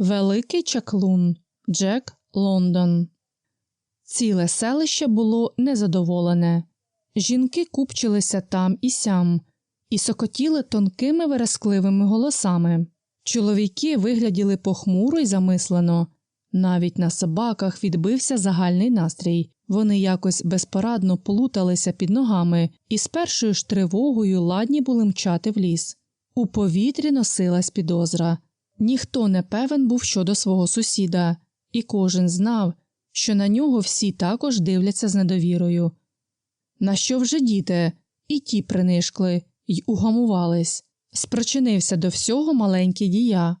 Великий чаклун Джек Лондон. Ціле селище було незадоволене. Жінки купчилися там і сям і сокотіли тонкими верескливими голосами. Чоловіки вигляділи похмуро й замислено. Навіть на собаках відбився загальний настрій. Вони якось безпорадно плуталися під ногами і з першою ж тривогою ладні були мчати в ліс. У повітрі носилась підозра. Ніхто не певен був щодо свого сусіда, і кожен знав, що на нього всі також дивляться з недовірою. На що вже діти, і ті принишкли й угамувались. Спричинився до всього маленький дія.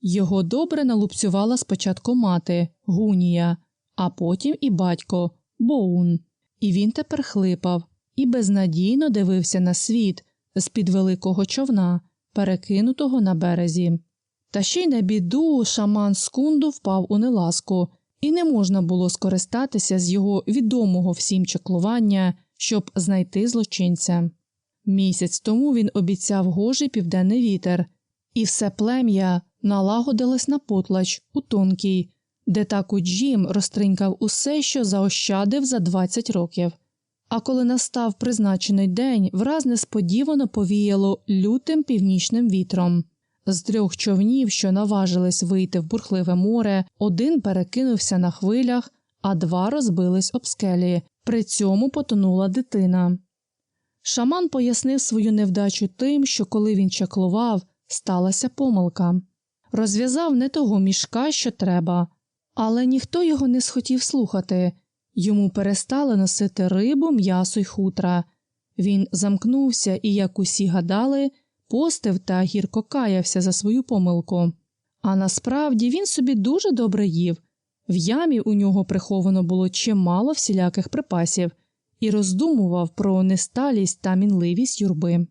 Його добре налупцювала спочатку мати Гунія, а потім і батько Боун. І він тепер хлипав і безнадійно дивився на світ з під великого човна, перекинутого на березі. Та ще й на біду шаман скунду впав у неласку, і не можна було скористатися з його відомого всім чеклування, щоб знайти злочинця. Місяць тому він обіцяв гожий південний вітер, і все плем'я налагодилось на потлач у тонкій, де так Джім розтринькав усе, що заощадив за 20 років. А коли настав призначений день, враз несподівано повіяло лютим північним вітром. З трьох човнів, що наважились вийти в бурхливе море, один перекинувся на хвилях, а два розбились об скелі. При цьому потонула дитина. Шаман пояснив свою невдачу тим, що коли він чаклував, сталася помилка. Розв'язав не того мішка, що треба, але ніхто його не схотів слухати йому перестали носити рибу, м'ясо й хутра. Він замкнувся і, як усі гадали, постив та гірко каявся за свою помилку. А насправді він собі дуже добре їв. В ямі у нього приховано було чимало всіляких припасів і роздумував про несталість та мінливість юрби.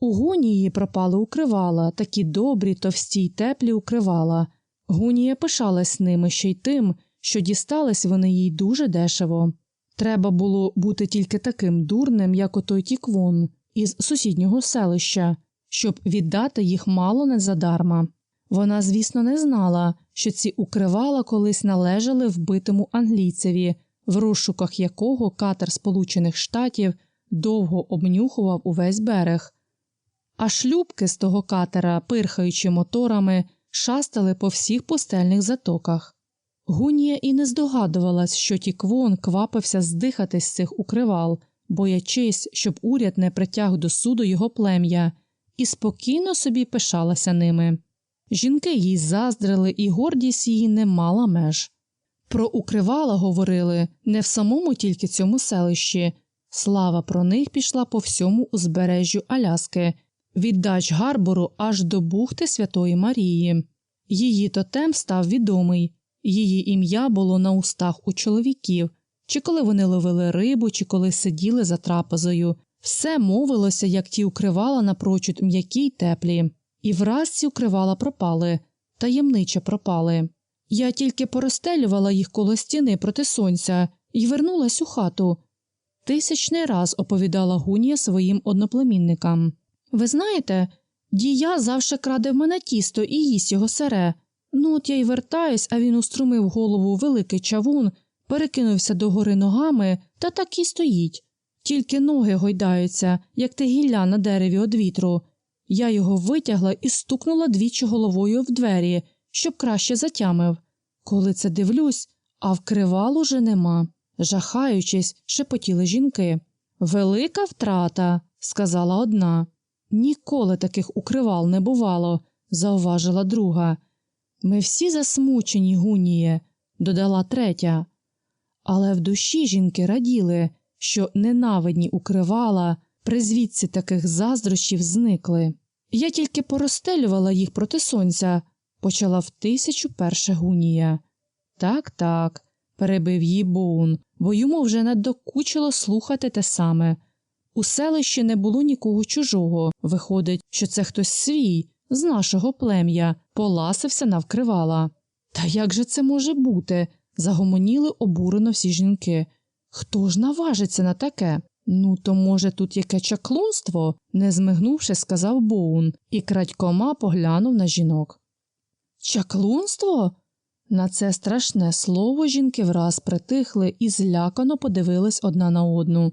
У гунії пропали укривала, такі добрі, товсті й теплі укривала. Гунія пишалась ними ще й тим, що дістались вони їй дуже дешево. Треба було бути тільки таким дурним, як отой тіквон із сусіднього селища, щоб віддати їх мало не задарма. Вона, звісно, не знала, що ці укривала колись належали вбитому англійцеві, в розшуках якого катер Сполучених Штатів довго обнюхував увесь берег. А шлюбки з того катера, пирхаючи моторами, шастали по всіх пустельних затоках. Гунія і не здогадувалась, що Тіквон квапився здихати з цих укривал, боячись, щоб уряд не притяг до суду його плем'я, і спокійно собі пишалася ними. Жінки їй заздрили, і гордість її не мала меж. Про укривала говорили не в самому тільки цьому селищі, слава про них пішла по всьому узбережжю Аляски, від дач Гарбору аж до бухти Святої Марії. Її тотем став відомий, її ім'я було на устах у чоловіків, чи коли вони ловили рибу, чи коли сиділи за трапезою. Все мовилося, як ті укривала напрочуд м'які й теплі, і враз ці укривала пропали, таємниче пропали. Я тільки поростелювала їх коло стіни проти сонця і вернулась у хату. Тисячний раз оповідала Гунія своїм одноплемінникам. Ви знаєте, дія завше краде мене тісто і їсть його сере. Ну, от я й вертаюсь, а він уструмив голову великий чавун, перекинувся догори ногами та так і стоїть. Тільки ноги гойдаються, як те гілля на дереві од вітру. Я його витягла і стукнула двічі головою в двері, щоб краще затямив. Коли це дивлюсь, а вкривал уже нема. Жахаючись, шепотіли жінки. Велика втрата, сказала одна. Ніколи таких укривал не бувало, зауважила друга. Ми всі засмучені, гуніє, додала третя. Але в душі жінки раділи, що ненавидні укривала, призвідці таких заздрощів зникли. Я тільки поростелювала їх проти сонця, почала в тисячу перша гунія. Так, так, перебив її Боун, бо йому вже надокучило слухати те саме. У селищі не було нікого чужого. Виходить, що це хтось свій, з нашого плем'я, поласився навкривала. Та як же це може бути? загомоніли обурено всі жінки. Хто ж наважиться на таке? Ну, то, може, тут яке чаклунство? не змигнувши, сказав Боун, і крадькома поглянув на жінок. Чаклунство? На це страшне слово жінки враз притихли і злякано подивились одна на одну.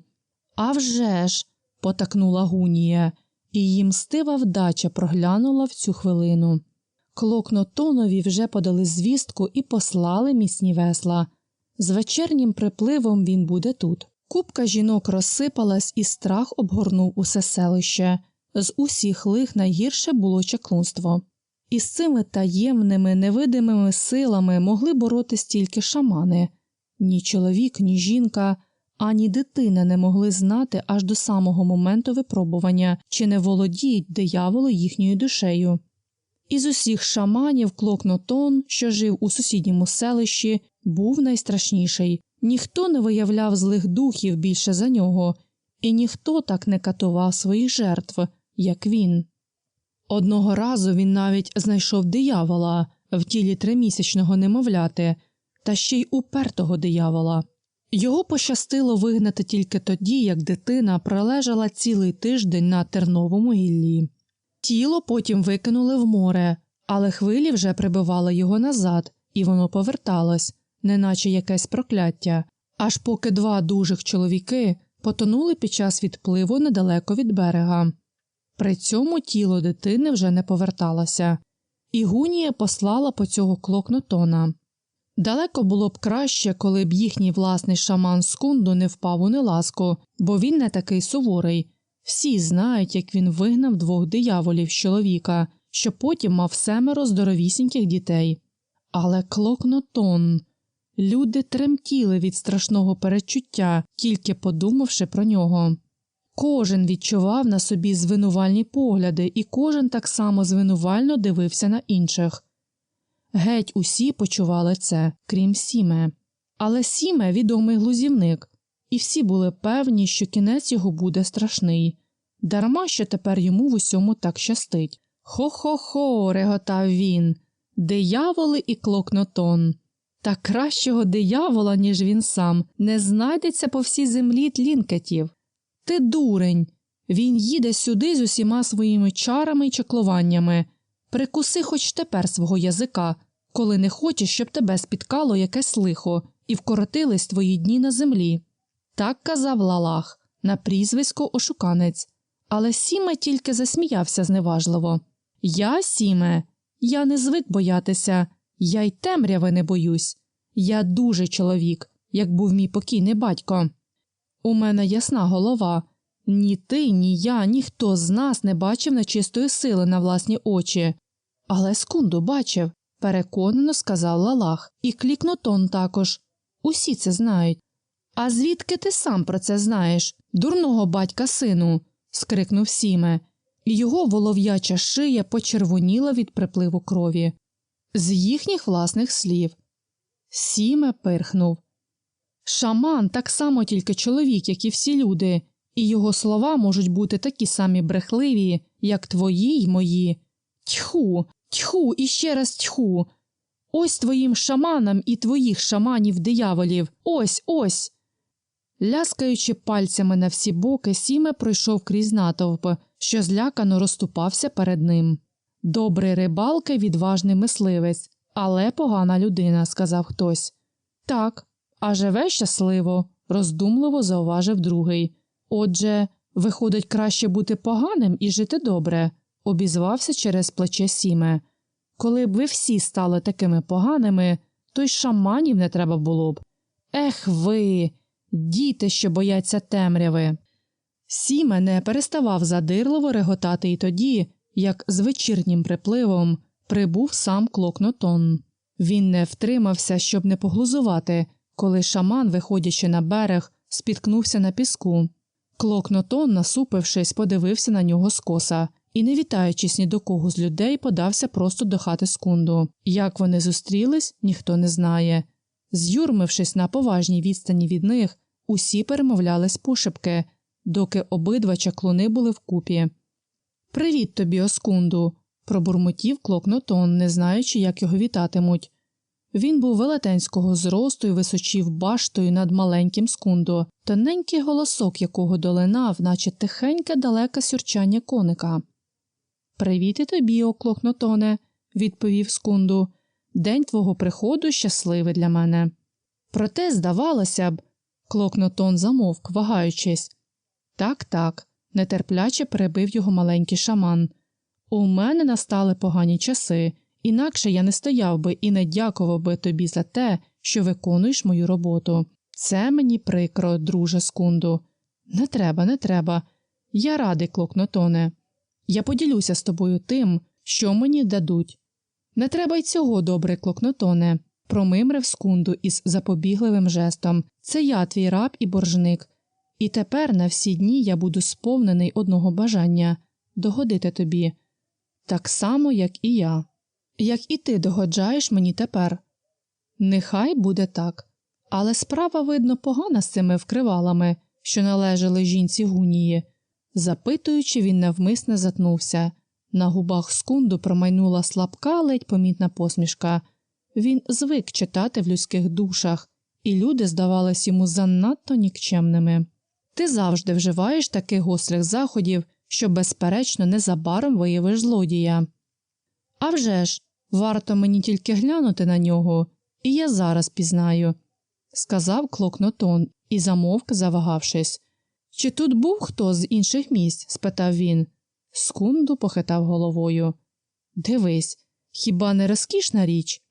«А вже ж!» – потакнула Гунія, і її мстива вдача проглянула в цю хвилину. Клокнотонові вже подали звістку і послали міцні весла. З вечірнім припливом він буде тут. Купка жінок розсипалась, і страх обгорнув усе селище. З усіх лих найгірше було чаклунство. І з цими таємними, невидимими силами могли боротись тільки шамани. Ні чоловік, ні жінка, ані дитина не могли знати аж до самого моменту випробування, чи не володіють дияволи їхньою душею. Із усіх шаманів Клокнотон, що жив у сусідньому селищі, був найстрашніший. Ніхто не виявляв злих духів більше за нього, і ніхто так не катував своїх жертв, як він. Одного разу він навіть знайшов диявола в тілі тримісячного немовляти, та ще й упертого диявола. Його пощастило вигнати тільки тоді, як дитина пролежала цілий тиждень на терновому гіллі. Тіло потім викинули в море, але хвилі вже прибивали його назад, і воно поверталось, неначе якесь прокляття, аж поки два дужих чоловіки потонули під час відпливу недалеко від берега. При цьому тіло дитини вже не поверталося, і Гунія послала по цього клокнотона. Далеко було б краще, коли б їхній власний шаман Скунду не впав у неласку, бо він не такий суворий. Всі знають, як він вигнав двох дияволів з чоловіка, що потім мав семеро здоровісіньких дітей. Але клокнотон. Люди тремтіли від страшного перечуття, тільки подумавши про нього. Кожен відчував на собі звинувальні погляди, і кожен так само звинувально дивився на інших. Геть усі почували це, крім Сіме. Але Сіме відомий глузівник, і всі були певні, що кінець його буде страшний, дарма що тепер йому в усьому так щастить. Хо хо хо. реготав він. Дияволи і клокнотон. Та кращого диявола, ніж він сам, не знайдеться по всій землі тлінкетів. Ти дурень. Він їде сюди з усіма своїми чарами й чаклуваннями. Прикуси хоч тепер свого язика, коли не хочеш, щоб тебе спіткало якесь лихо і вкоротились твої дні на землі. Так казав Лалах, на прізвисько ошуканець, але Сіме тільки засміявся зневажливо. Я, Сіме, я не звик боятися, я й темряви не боюсь. Я дуже чоловік, як був мій покійний батько. У мене ясна голова. Ні ти, ні я, ніхто з нас не бачив нечистої сили на власні очі. Але скунду бачив, переконано сказав Лалах, і клікнотон також. Усі це знають. А звідки ти сам про це знаєш, дурного батька сину? скрикнув Сіме, і його волов'яча шия почервоніла від припливу крові. З їхніх власних слів. Сіме пирхнув. Шаман так само тільки чоловік, як і всі люди, і його слова можуть бути такі самі брехливі, як твої й мої. Тьху, тьху і ще раз тьху. Ось твоїм шаманам і твоїх шаманів дияволів. Ось ось. Ляскаючи пальцями на всі боки, Сіме пройшов крізь натовп, що злякано розступався перед ним. Добрий рибалка, відважний мисливець, але погана людина, сказав хтось. Так, а живе щасливо, роздумливо зауважив другий. Отже, виходить, краще бути поганим і жити добре, обізвався через плече Сіме. Коли б ви всі стали такими поганими, то й шаманів не треба було б. Ех ви, діти, що бояться темряви. Сіме не переставав задирливо реготати й тоді, як з вечірнім припливом прибув сам клокнотон. Він не втримався, щоб не поглузувати, коли шаман, виходячи на берег, спіткнувся на піску. Клокнотон, насупившись, подивився на нього скоса і, не вітаючись ні до кого з людей, подався просто до хати скунду. Як вони зустрілись, ніхто не знає. З'юрмившись на поважній відстані від них, усі перемовлялись пошепки, доки обидва чаклуни були вкупі. Привіт тобі, Оскунду, пробурмотів клокнотон, не знаючи, як його вітатимуть. Він був велетенського зросту і височів баштою над маленьким скундо, тоненький голосок якого долинав, наче тихеньке далеке сюрчання коника. Привіт і тобі, о клокнотоне, відповів скунду. День твого приходу щасливий для мене. Проте, здавалося б, клокнотон замовк, вагаючись. Так, так, нетерпляче перебив його маленький шаман. У мене настали погані часи, інакше я не стояв би і не дякував би тобі за те, що виконуєш мою роботу. Це мені прикро, друже скунду. Не треба, не треба. Я радий, клокнотоне. Я поділюся з тобою тим, що мені дадуть. Не треба й цього, добре, клокнотоне, промимрив скунду із запобігливим жестом. Це я, твій раб і боржник. І тепер на всі дні я буду сповнений одного бажання догодити тобі, так само, як і я. Як і ти догоджаєш мені тепер. Нехай буде так. Але справа, видно, погана з цими вкривалами, що належали жінці гунії. Запитуючи, він навмисне затнувся. На губах скунду промайнула слабка, ледь помітна посмішка. Він звик читати в людських душах, і люди здавались йому занадто нікчемними. Ти завжди вживаєш таких гострих заходів, що, безперечно, незабаром виявиш злодія. «А вже ж, варто мені тільки глянути на нього, і я зараз пізнаю, сказав клокнотон і замовк, завагавшись. Чи тут був хто з інших місць? спитав він. Скунду похитав головою. Дивись, хіба не розкішна річ?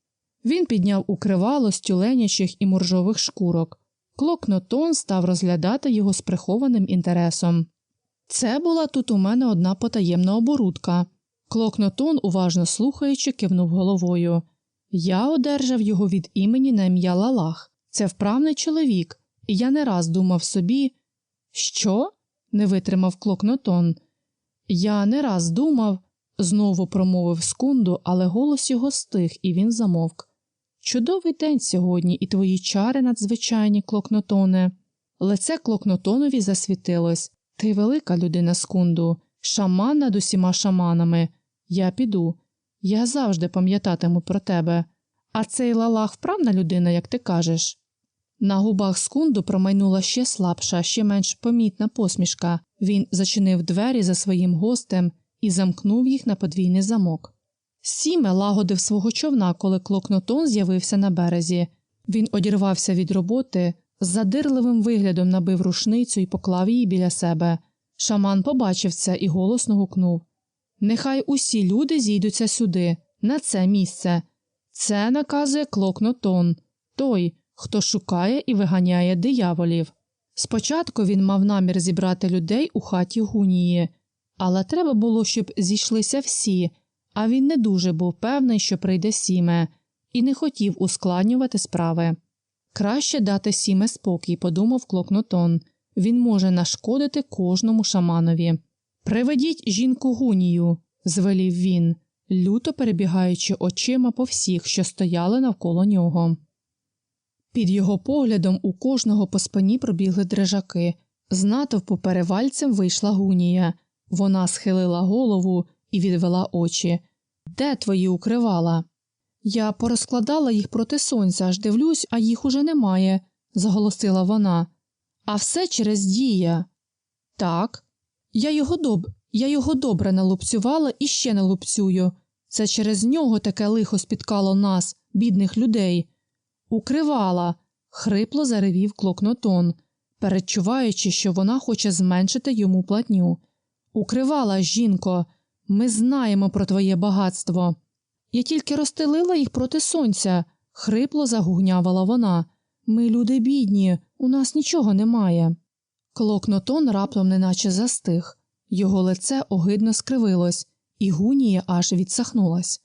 Він підняв укривало з тюленячих і моржових шкурок. Клокнотон став розглядати його з прихованим інтересом. Це була тут у мене одна потаємна оборудка. Клокнотон, уважно слухаючи, кивнув головою. Я одержав його від імені на ім'я Лалах. Це вправний чоловік, і я не раз думав собі. Що? не витримав клокнотон. Я не раз думав, знову промовив скунду, але голос його стих, і він замовк. Чудовий день сьогодні, і твої чари надзвичайні, клокнотоне. Лице клокнотонові засвітилось. Ти велика людина, скунду, шаман над усіма шаманами. Я піду. Я завжди пам'ятатиму про тебе. А цей лалах вправна людина, як ти кажеш. На губах скунду промайнула ще слабша, ще менш помітна посмішка. Він зачинив двері за своїм гостем і замкнув їх на подвійний замок. Сіме лагодив свого човна, коли клокнотон з'явився на березі. Він одірвався від роботи, з задирливим виглядом набив рушницю і поклав її біля себе. Шаман побачив це і голосно гукнув Нехай усі люди зійдуться сюди, на це місце. Це наказує клокнотон, той, хто шукає і виганяє дияволів. Спочатку він мав намір зібрати людей у хаті гунії, але треба було, щоб зійшлися всі, а він не дуже був певний, що прийде сіме, і не хотів ускладнювати справи. Краще дати сіме спокій, подумав клокнотон. Він може нашкодити кожному шаманові. Приведіть жінку гунію, звелів він, люто перебігаючи очима по всіх, що стояли навколо нього. Під його поглядом у кожного по спині пробігли дрижаки. З натовпу перевальцем вийшла гунія. Вона схилила голову і відвела очі. Де твої укривала? Я порозкладала їх проти сонця, аж дивлюсь, а їх уже немає, заголосила вона. А все через дія. Так. Я його доб... Я його добре налупцювала і ще налупцюю. Це через нього таке лихо спіткало нас, бідних людей. Укривала, хрипло заревів клокнотон, передчуваючи, що вона хоче зменшити йому платню. Укривала, жінко, ми знаємо про твоє багатство. Я тільки розстелила їх проти сонця, хрипло загугнявала вона. Ми люди бідні, у нас нічого немає. Клокнотон раптом неначе застиг, його лице огидно скривилось, і гунія аж відсахнулась.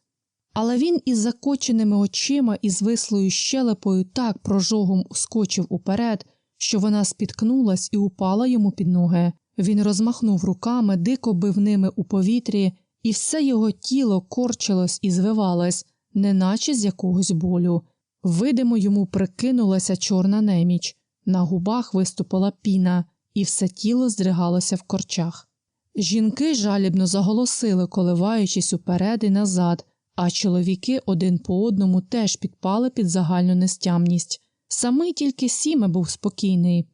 Але він із закоченими очима і звислою щелепою так прожогом ускочив уперед, що вона спіткнулась і упала йому під ноги. Він розмахнув руками, дико бив ними у повітрі, і все його тіло корчилось і звивалось, неначе з якогось болю. Видимо, йому прикинулася чорна неміч, на губах виступила піна, і все тіло здригалося в корчах. Жінки жалібно заголосили, коливаючись уперед і назад, а чоловіки один по одному теж підпали під загальну нестямність. Самий тільки Сіме був спокійний.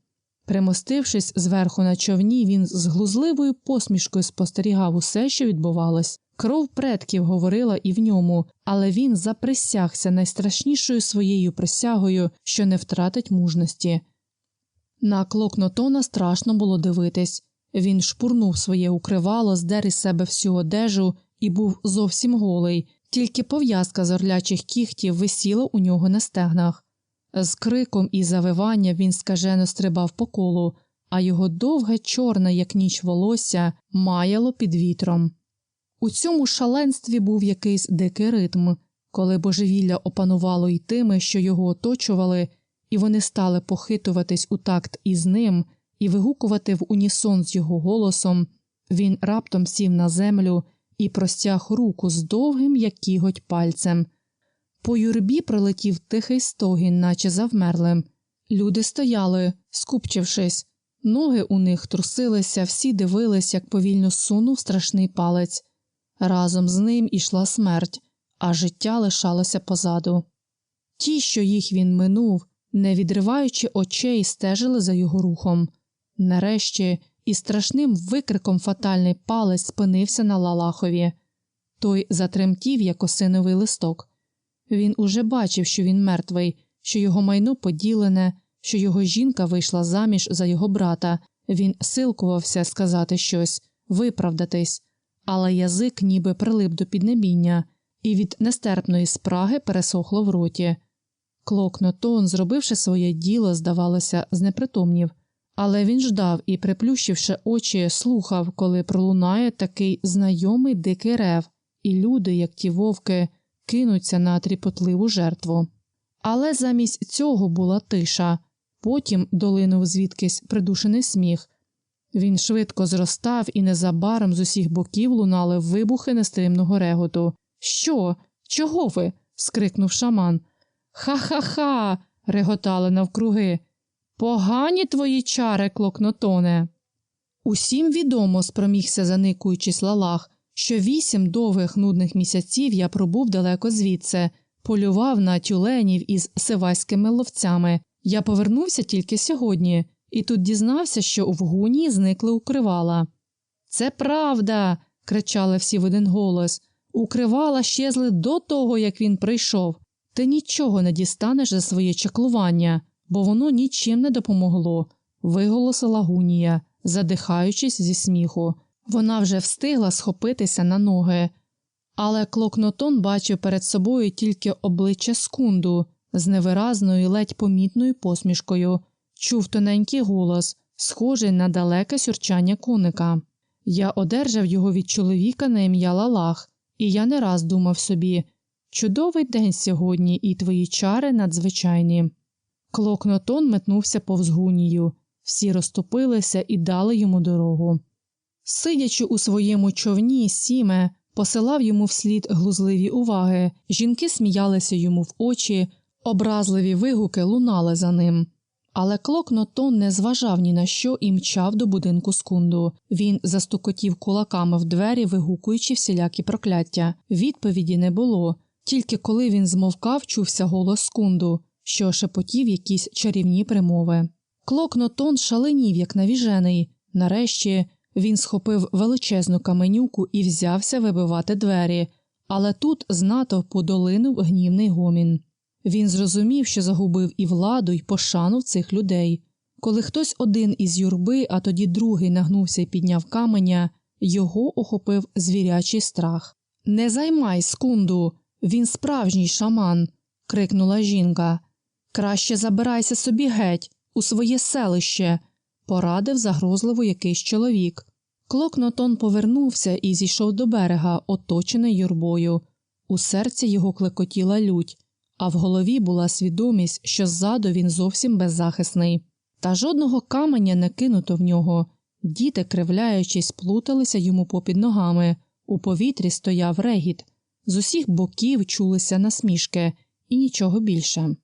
Примостившись зверху на човні, він з глузливою посмішкою спостерігав усе, що відбувалось. Кров предків говорила і в ньому, але він заприсягся найстрашнішою своєю присягою, що не втратить мужності. На клокнотона страшно було дивитись. Він шпурнув своє укривало, здер із себе всю одежу і був зовсім голий, тільки пов'язка з орлячих кіхтів висіла у нього на стегнах. З криком і завиванням він скажено стрибав по колу, а його довге, чорне, як ніч волосся, маяло під вітром. У цьому шаленстві був якийсь дикий ритм, коли божевілля опанувало й тими, що його оточували, і вони стали похитуватись у такт із ним і вигукувати в унісон з його голосом, він раптом сів на землю і простяг руку з довгим, як кіготь пальцем. По юрбі пролетів тихий стогін, наче завмерлим. Люди стояли, скупчившись, ноги у них трусилися, всі дивились, як повільно сунув страшний палець. Разом з ним ішла смерть, а життя лишалося позаду. Ті, що їх він минув, не відриваючи очей, стежили за його рухом. Нарешті, із страшним викриком фатальний палець спинився на Лалахові. Той затремтів, як осиновий листок. Він уже бачив, що він мертвий, що його майно поділене, що його жінка вийшла заміж за його брата. Він силкувався сказати щось, виправдатись, але язик ніби прилип до піднебіння, і від нестерпної спраги пересохло в роті. Клокнотон, зробивши своє діло, здавалося, знепритомнів, але він ждав і, приплющивши очі, слухав, коли пролунає такий знайомий дикий рев, і люди, як ті вовки, кинуться на тріпотливу жертву. Але замість цього була тиша, потім долинув звідкись придушений сміх. Він швидко зростав і незабаром з усіх боків лунали вибухи нестримного реготу. Що? Чого ви? скрикнув шаман. Ха ха ха. реготали навкруги. Погані твої чари, клокнотоне. Усім відомо, спромігся заникуючись лалах, що вісім довгих нудних місяців я пробув далеко звідси, полював на тюленів із сиваськими ловцями. Я повернувся тільки сьогодні, і тут дізнався, що в гуні зникли укривала. Це правда. кричали всі в один голос. Укривала щезли до того, як він прийшов. Ти нічого не дістанеш за своє чаклування, бо воно нічим не допомогло, виголосила Гунія, задихаючись зі сміху. Вона вже встигла схопитися на ноги. Але клокнотон бачив перед собою тільки обличчя скунду з невиразною, ледь помітною посмішкою, чув тоненький голос, схожий на далеке сюрчання коника. Я одержав його від чоловіка на ім'я Лалах, і я не раз думав собі чудовий день сьогодні, і твої чари надзвичайні. Клокнотон метнувся повз гунію, всі розступилися і дали йому дорогу. Сидячи у своєму човні, сіме посилав йому вслід глузливі уваги, жінки сміялися йому в очі, образливі вигуки лунали за ним. Але клокнотон не зважав ні на що і мчав до будинку скунду. Він застукотів кулаками в двері, вигукуючи всілякі прокляття. Відповіді не було, тільки коли він змовкав, чувся голос скунду, що шепотів якісь чарівні примови. Клокнотон шаленів, як навіжений. Нарешті він схопив величезну каменюку і взявся вибивати двері, але тут з натовпу долинув гнівний гомін. Він зрозумів, що загубив і владу, і пошану цих людей. Коли хтось один із юрби, а тоді другий нагнувся і підняв каменя, його охопив звірячий страх. Не займай, скунду, він справжній шаман. крикнула жінка. Краще забирайся собі геть, у своє селище, порадив загрозливо якийсь чоловік. Клокнотон повернувся і зійшов до берега, оточений юрбою. У серці його клекотіла лють а в голові була свідомість, що ззаду він зовсім беззахисний, та жодного каменя не кинуто в нього. Діти, кривляючись, плуталися йому попід ногами, у повітрі стояв регіт, з усіх боків чулися насмішки і нічого більше.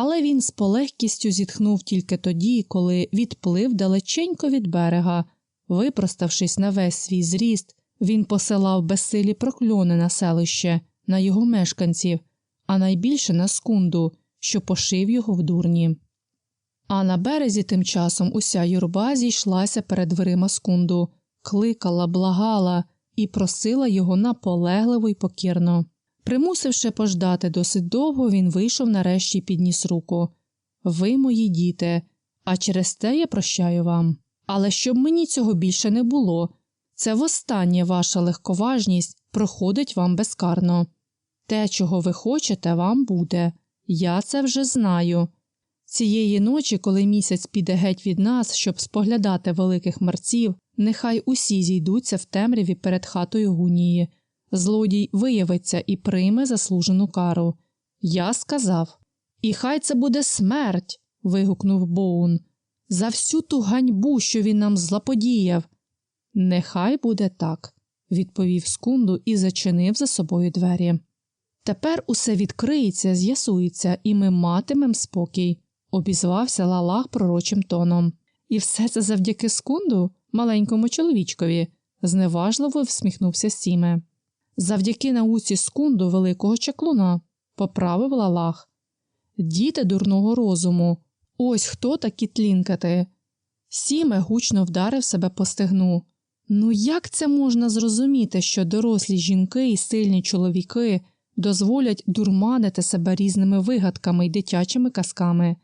Але він з полегкістю зітхнув тільки тоді, коли відплив далеченько від берега. Випроставшись на весь свій зріст, він посилав безсилі прокльони на селище, на його мешканців, а найбільше на скунду, що пошив його в дурні. А на березі тим часом уся юрба зійшлася перед дверима скунду, кликала, благала і просила його наполегливо й покірно. Примусивши пождати досить довго, він вийшов нарешті і підніс руку. Ви мої діти, а через те я прощаю вам. Але щоб мені цього більше не було, це востаннє ваша легковажність проходить вам безкарно. Те, чого ви хочете, вам буде. Я це вже знаю. Цієї ночі, коли місяць піде геть від нас, щоб споглядати великих мерців, нехай усі зійдуться в темряві перед хатою гунії. Злодій виявиться і прийме заслужену кару. Я сказав. І хай це буде смерть. вигукнув Боун. За всю ту ганьбу, що він нам злаподіяв. Нехай буде так, відповів скунду і зачинив за собою двері. Тепер усе відкриється, з'ясується, і ми матимем спокій, обізвався Лалах пророчим тоном. І все це завдяки скунду, маленькому чоловічкові, зневажливо всміхнувся Сіме. Завдяки науці скунду великого чаклуна, поправив Лалах. Діти дурного розуму, ось хто такі тлінкати. Сіме гучно вдарив себе по стегну. Ну як це можна зрозуміти, що дорослі жінки і сильні чоловіки дозволять дурманити себе різними вигадками й дитячими казками?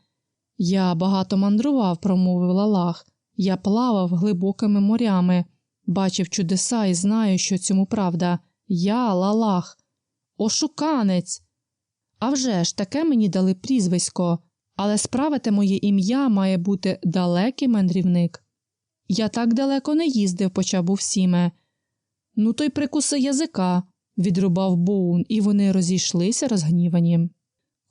Я багато мандрував, промовив Лалах. Я плавав глибокими морями, бачив чудеса і знаю, що цьому правда. Я Лалах, ошуканець. А вже ж таке мені дали прізвисько, але справити моє ім'я має бути далекий мандрівник. Я так далеко не їздив, почав був Сіме. Ну, то й прикуси язика, відрубав Боун, і вони розійшлися розгнівані.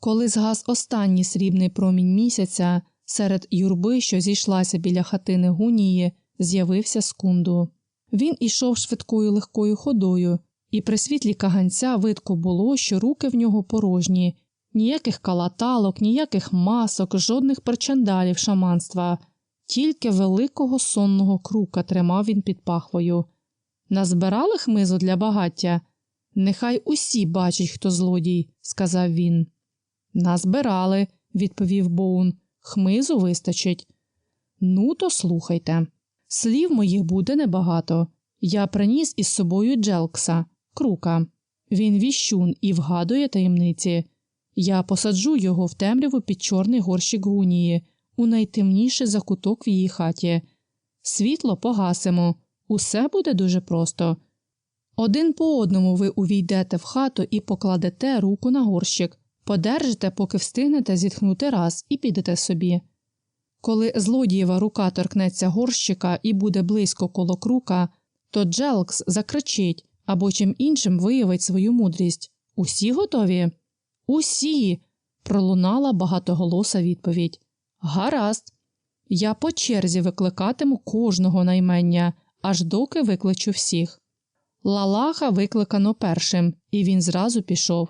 Коли згас останній срібний промінь місяця, серед юрби, що зійшлася біля хатини гунії, з'явився скунду. Він ішов швидкою легкою ходою, і при світлі каганця видко було, що руки в нього порожні, ніяких калаталок, ніяких масок, жодних причандалів шаманства, тільки великого сонного крука тримав він під пахвою. Назбирали хмизу для багаття? Нехай усі бачать, хто злодій, сказав він. Назбирали, відповів Боун. Хмизу вистачить. Ну, то слухайте. Слів моїх буде небагато. Я приніс із собою Джелкса, крука. Він віщун і вгадує таємниці. Я посаджу його в темряву під чорний горщик гунії, у найтемніший закуток в її хаті. Світло погасимо, усе буде дуже просто. Один по одному ви увійдете в хату і покладете руку на горщик, подержите, поки встигнете зітхнути раз, і підете собі. Коли злодієва рука торкнеться горщика і буде близько коло крука, то Джелкс закричить або чим іншим виявить свою мудрість. Усі готові? Усі. пролунала багатоголоса відповідь. Гаразд. Я по черзі викликатиму кожного наймення, аж доки викличу всіх. Лалаха викликано першим, і він зразу пішов.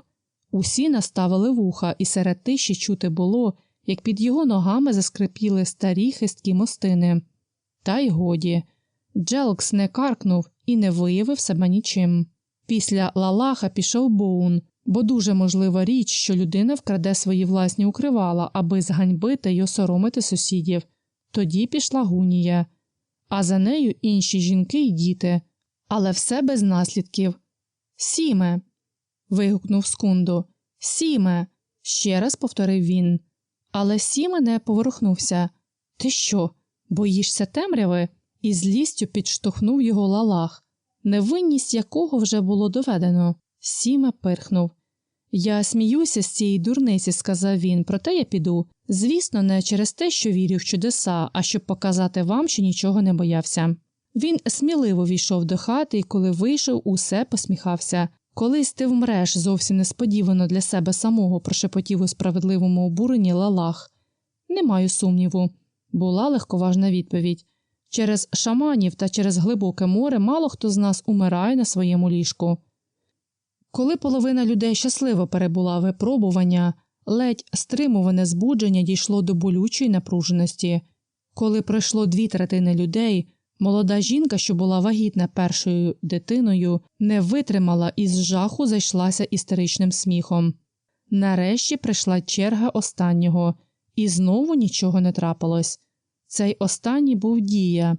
Усі наставили вуха, і серед тиші чути було, як під його ногами заскрипіли старі хисткі мостини. Та й годі. Джелкс не каркнув і не виявив себе нічим. Після Лалаха пішов Боун, бо дуже можлива річ, що людина вкраде свої власні укривала, аби зганьбити й осоромити сусідів. Тоді пішла гунія, а за нею інші жінки й діти, але все без наслідків. Сіме. вигукнув Скунду. Сіме. ще раз повторив він. Але Сіме не поворухнувся. Ти що, боїшся темряви? І злістю підштовхнув його лалах, невинність якого вже було доведено. Сіме пирхнув. Я сміюся з цієї дурниці, сказав він, проте я піду. Звісно, не через те, що вірю в чудеса, а щоб показати вам, що нічого не боявся. Він сміливо війшов до хати і, коли вийшов, усе посміхався. Колись ти вмреш зовсім несподівано для себе самого прошепотів у справедливому обуренні лалах. Не маю сумніву, була легковажна відповідь. Через шаманів та через глибоке море мало хто з нас умирає на своєму ліжку. Коли половина людей щасливо перебула випробування, ледь стримуване збудження дійшло до болючої напруженості. Коли пройшло дві третини людей, молода жінка, що була вагітна першою дитиною, не витримала і з жаху зайшлася істеричним сміхом. Нарешті прийшла черга останнього, і знову нічого не трапилось. Цей останній був дія.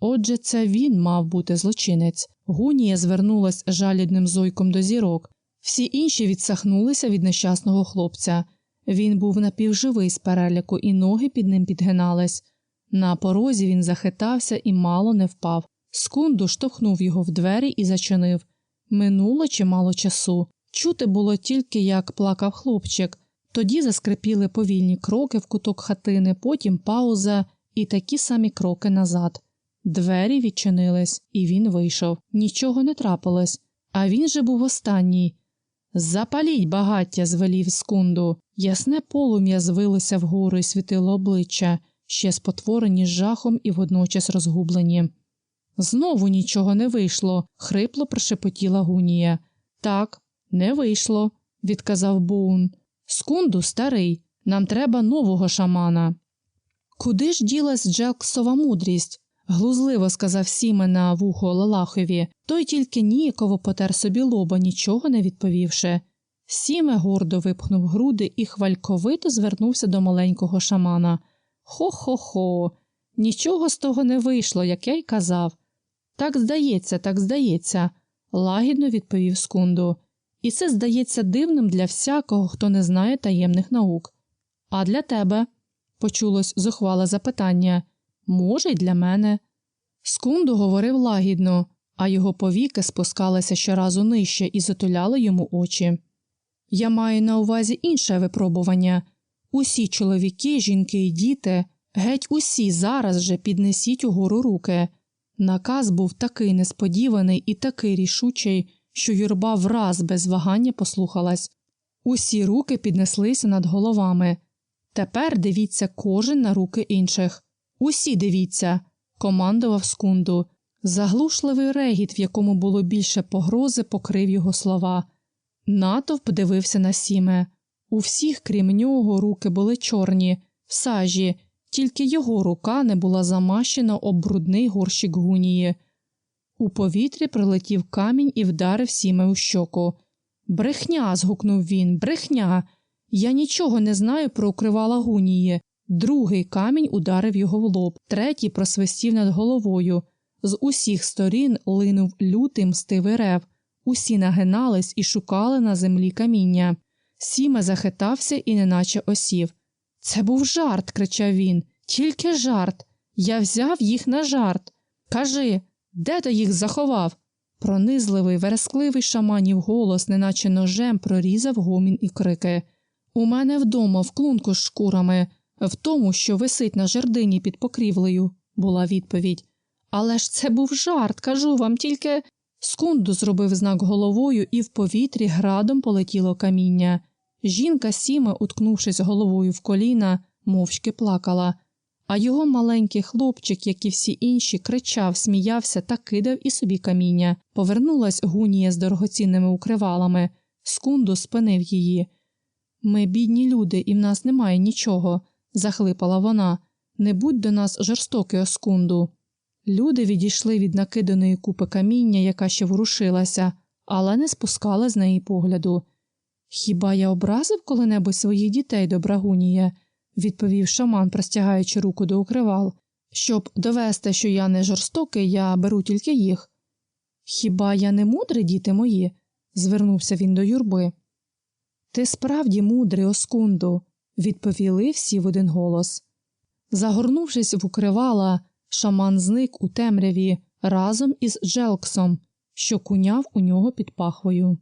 Отже, це він мав бути злочинець. Гунія звернулась жалідним зойком до зірок. Всі інші відсахнулися від нещасного хлопця. Він був напівживий з переляку, і ноги під ним підгинались. На порозі він захитався і мало не впав. Скунду штовхнув його в двері і зачинив. Минуло чимало часу. Чути було тільки, як плакав хлопчик. Тоді заскрипіли повільні кроки в куток хатини, потім пауза і такі самі кроки назад. Двері відчинились, і він вийшов. Нічого не трапилось, а він же був останній. Запаліть багаття, звелів скунду. Ясне полум'я звилося вгору і світило обличчя, ще спотворені жахом і водночас розгублені. Знову нічого не вийшло, хрипло прошепотіла Гунія. Так, не вийшло, відказав Боун. Скунду старий, нам треба нового шамана. Куди ж ділась Джелксова мудрість? глузливо сказав Сіме на вухо Лалахові, той тільки ніяково потер собі лоба, нічого не відповівши. Сіме гордо випхнув груди і хвальковито звернувся до маленького шамана. Хо-хо-хо, нічого з того не вийшло, як я й казав. Так здається, так здається, лагідно відповів скунду. І це здається дивним для всякого, хто не знає таємних наук. А для тебе? Почулось зухвале запитання. Може, й для мене. Скунду говорив лагідно, а його повіки спускалися щоразу нижче і затуляли йому очі. Я маю на увазі інше випробування усі чоловіки, жінки і діти, геть усі зараз же піднесіть угору руки. Наказ був такий несподіваний і такий рішучий, що юрба враз без вагання послухалась. Усі руки піднеслися над головами. Тепер дивіться кожен на руки інших. Усі дивіться, командував скунду. Заглушливий регіт, в якому було більше погрози, покрив його слова. Натовп дивився на сіме. У всіх, крім нього, руки були чорні, в сажі, тільки його рука не була замащена об брудний горщик гунії. У повітрі прилетів камінь і вдарив сіме у щоку. Брехня. згукнув він, брехня. Я нічого не знаю про укривала гунії. Другий камінь ударив його в лоб, третій просвистів над головою. З усіх сторін линув лютий мстивий рев. Усі нагинались і шукали на землі каміння. Сіме захитався і неначе осів. Це був жарт, кричав він. Тільки жарт. Я взяв їх на жарт. Кажи, де ти їх заховав? Пронизливий, верескливий шаманів голос, неначе ножем прорізав гомін і крики. У мене вдома в клунку з шкурами, в тому, що висить на жердині під покрівлею, була відповідь. Але ж це був жарт, кажу вам, тільки. Скунду зробив знак головою, і в повітрі градом полетіло каміння. Жінка Сіме, уткнувшись головою в коліна, мовчки плакала, а його маленький хлопчик, як і всі інші, кричав, сміявся та кидав і собі каміння. Повернулась гунія з дорогоцінними укривалами. Скунду спинив її. Ми бідні люди, і в нас немає нічого, захлипала вона. Не будь до нас жорстокий оскунду. Люди відійшли від накиданої купи каміння, яка ще ворушилася, але не спускали з неї погляду. Хіба я образив коли-небудь своїх дітей, добрагунія? відповів шаман, простягаючи руку до укривал. Щоб довести, що я не жорстокий, я беру тільки їх. Хіба я не мудрий, діти мої? звернувся він до юрби. Ти справді мудрий, Оскунду, відповіли всі в один голос. Загорнувшись в укривала, шаман зник у темряві разом із Джелксом, що куняв у нього під пахвою.